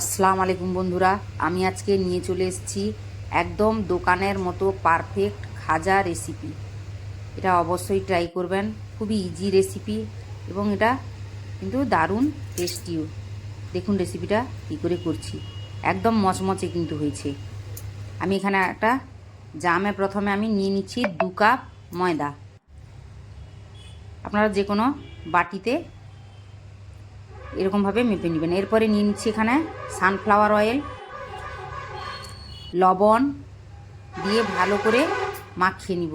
আসসালামু আলাইকুম বন্ধুরা, আমি আজকে নিয়ে চলে এসেছি একদম দোকানের মতো পারফেক্ট খাজা রেসিপি এটা অবশ্যই ট্রাই করবেন, খুবই ইজি রেসিপি এবং এটা কিন্তু দারুণ টেস্টিও দেখুন রেসিপিটা কী করে করছি। একদম মচমচে কিন্তু হয়েছে। আমি এখানে একটা জামে প্রথমে আমি নিয়ে নিচ্ছি দু কাপ ময়দা। আপনারা যে কোনো বাটিতে এরকমভাবে মেপে নেবেন। এরপরে নিয়ে নিচ্ছি এখানে সানফ্লাওয়ার অয়েল লবণ দিয়ে ভালো করে মাখিয়ে নিব।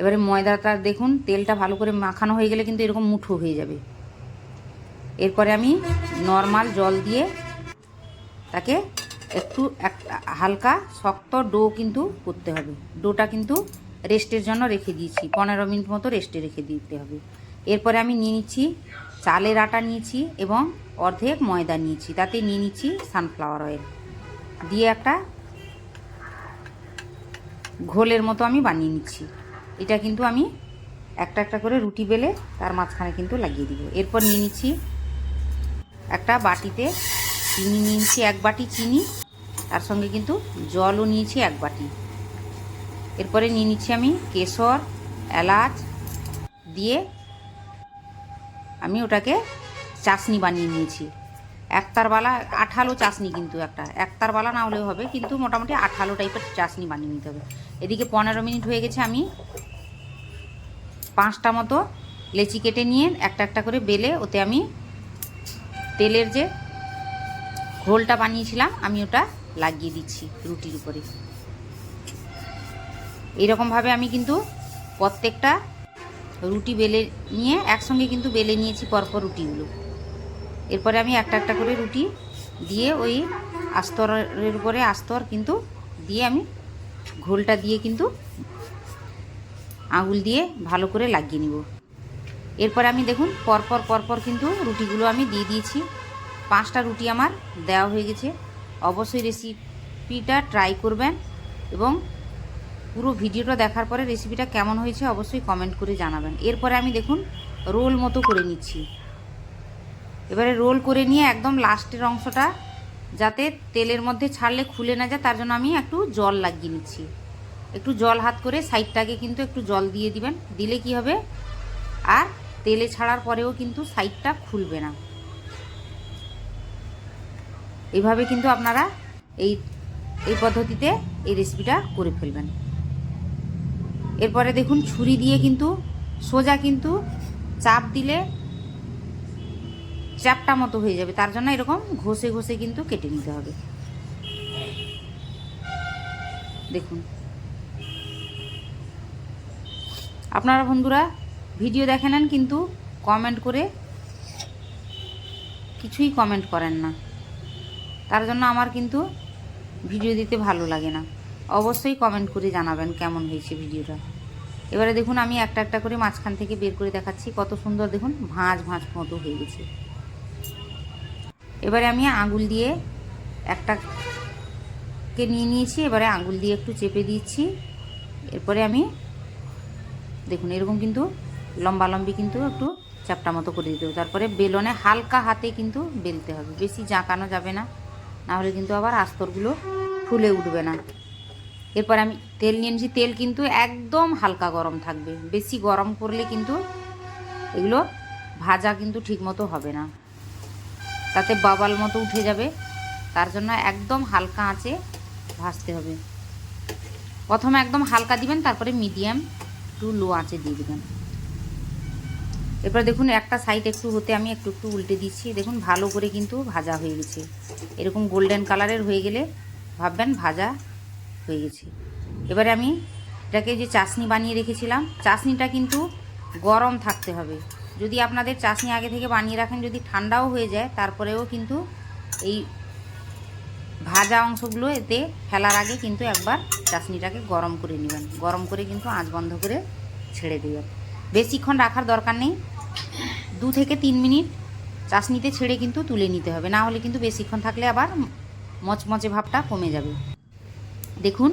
এবারে ময়দাটা দেখুন, তেলটা ভালো করে মাখানো হয়ে গেলে কিন্তু এরকম মুঠো হয়ে যাবে। এরপরে আমি নর্মাল জল দিয়ে তাকে একটু এক, হালকা শক্ত ডো কিন্তু করতে হবে। ডোটা কিন্তু রেস্টের জন্য রেখে দিয়েছি, পনেরো মিনিট মতো রেস্টে রেখে দিতে হবে। এরপরে আমি নিয়ে নিচ্ছি চালের আটা নিয়েছি এবং অর্ধেক ময়দা নিয়েছি। তাতে নিয়ে নিচ্ছি সানফ্লাওয়ার অয়েল দিয়ে একটা ঘোলের মতো আমি বানিয়ে নিচ্ছি। এটা কিন্তু আমি একটা একটা করে রুটি বেলে তার মাঝখানে কিন্তু লাগিয়ে দিব। এরপর নিয়ে নিচ্ছি একটা বাটিতে চিনি নিয়েছি এক বাটি চিনি। তার সঙ্গে কিন্তু জলও নিয়েছি এক বাটি। এরপরে নিয়ে নিচ্ছি আমি কেশর, এলাচ দিয়ে আমি ওটাকে চাশনি বানিয়ে নিয়েছি। একতারবালা আঠালো চাশনি কিন্তু একটা। একতারবালা না হলেও হবে, কিন্তু মোটামুটি আঠালো টাইপের চাশনি বানিয়ে নিতে হবে। এদিকে পনেরো মিনিট হয়ে গেছে আমি পাঁচটা মতো লেচি কেটে নিয়ে একটা একটা করে বেলে ওতে আমি তেলের যে ঘোলটা বানিয়েছিলাম, আমি ওটা লাগিয়ে দিচ্ছি রুটির উপরে। এইরকমভাবে আমি কিন্তু প্রত্যেকটা রুটি বেলে নিয়ে একসঙ্গে কিন্তু বেলে নিয়েছি, পরপর রুটিগুলো। এরপরে আমি একটা একটা করে রুটি দিয়ে ওই আস্তরের উপরে আস্তর কিন্তু দিয়ে আমি ঘোলটা দিয়ে কিন্তু আঙুল দিয়ে ভালো করে লাগিয়ে নিব। এরপরে আমি দেখুন, পরপর পরপর কিন্তু রুটিগুলো আমি দিয়ে দিয়েছি। পাঁচটা রুটি আমার দেওয়া হয়ে গেছে। অবশ্যই রেসিপিটা ট্রাই করবেন এবং পুরো ভিডিওটা দেখার পরে রেসিপিটা কেমন হয়েছে অবশ্যই কমেন্ট করে জানাবেন। এরপরে আমি দেখুন রোল মতো করে নিচ্ছি। এবারে রোল করে নিয়ে একদম লাস্টের অংশটা, যাতে তেলের মধ্যে ছাড়লে খুলে না যায়, তার জন্য আমি একটু জল লাগিয়ে নিচ্ছি। একটু জল হাত করে সাইডটাকে কিন্তু একটু জল দিয়ে দিবেন। দিলে কি হবে? আর তেলে ছাড়ার পরেও কিন্তু সাইডটা খুলবে না। এইভাবে কিন্তু আপনারা এই এই পদ্ধতিতে এই রেসিপিটা করে ফেলবেন। এরপরে দেখুন, ছুরি দিয়ে কিন্তু, সোজা কিন্তু চাপ দিলে চাপটা মতো হয়ে যাবে। তার জন্য এরকম ঘষে ঘষে কিন্তু কেটে নিতে হবে। দেখুন। আপনারা বন্ধুরা ভিডিও দেখে নেন, কিন্তু কমেন্ট করে কিছুই কমেন্ট করেন না। তার জন্য আমার কিন্তু ভিডিও দিতে ভালো লাগে না। অবশ্যই কমেন্ট করে জানাবেন কেমন হয়েছে ভিডিওটা। এবারে দেখুন, আমি একটা একটা করে মাঝখান থেকে বের করে দেখাচ্ছি, কত সুন্দর দেখুন, ভাঁজ ভাঁজ মতো হয়ে গেছে। এবারে আমি আঙুল দিয়ে একটাকে নিয়ে নিয়েছি, এবারে আঙুল দিয়ে একটু চেপে দিচ্ছি। এরপরে আমি, দেখুন, এরকম কিন্তু লম্বা লম্বি কিন্তু একটু চাপটা মতো করে দিতে হবে। তারপরে বেলনে হালকা হাতে কিন্তু বেলতে হবে, বেশি জাঁকানো যাবে না, নাহলে কিন্তু আবার আস্তরগুলো ফুলে উঠবে না। এরপর আমি তেল নিয়ে নিয়েছি। তেল কিন্তু একদম হালকা গরম থাকবে। বেশি গরম করলে কিন্তু এগুলো ভাজা কিন্তু ঠিকমতো হবে না। তাতে বাবাল মতো উঠে যাবে। তার জন্য একদম হালকা আঁচে ভাজতে হবে। প্রথমে একদম হালকা দিবেন, তারপরে মিডিয়াম টু লো আঁচে দিয়ে দেবেন। এরপর দেখুন, একটা সাইড একটু হতে আমি একটু একটু উল্টে দিচ্ছি। দেখুন, ভালো করে কিন্তু ভাজা হয়ে গেছে। এরকম গোল্ডেন কালারের হয়ে গেলে ভাববেন ভাজা হয়ে গেছে। এবারে আমি এটাকে যে চাশনি বানিয়ে রেখেছিলাম, চাশনিটা কিন্তু গরম থাকতে হবে। যদি আপনাদের চাশনি আগে থেকে বানিয়ে রাখেন, যদি ঠান্ডাও হয়ে যায়, তারপরেও কিন্তু এই ভাজা অংশগুলো এতে ফেলার আগে কিন্তু একবার চাশনিটাকে গরম করে নেবেন। গরম করে কিন্তু আঁচ বন্ধ করে ছেড়ে দেবেন। বেশিক্ষণ রাখার দরকার নেই। দু থেকে তিন মিনিট চাশনিতে ছেড়ে কিন্তু তুলে নিতে হবে। না হলে কিন্তু বেশিক্ষণ থাকলে আবার মচমচে ভাবটা কমে যাবে। দেখুন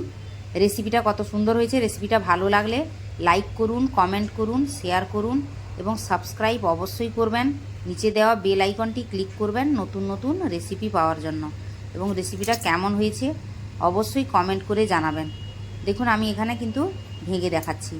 রেসিপিটা কত সুন্দর হয়েছে রেসিপিটা ভালো লাগলে লাইক করুন কমেন্ট করুন শেয়ার করুন এবং সাবস্ক্রাইব অবশ্যই করবেন। নিচে দেওয়া বেল আইকনটি ক্লিক করবেন নতুন নতুন রেসিপি পাওয়ার জন্য। এবং রেসিপিটা কেমন হয়েছে অবশ্যই কমেন্ট করে জানাবেন। দেখুন, আমি এখানে কিন্তু ভেঙে দেখাচ্ছি।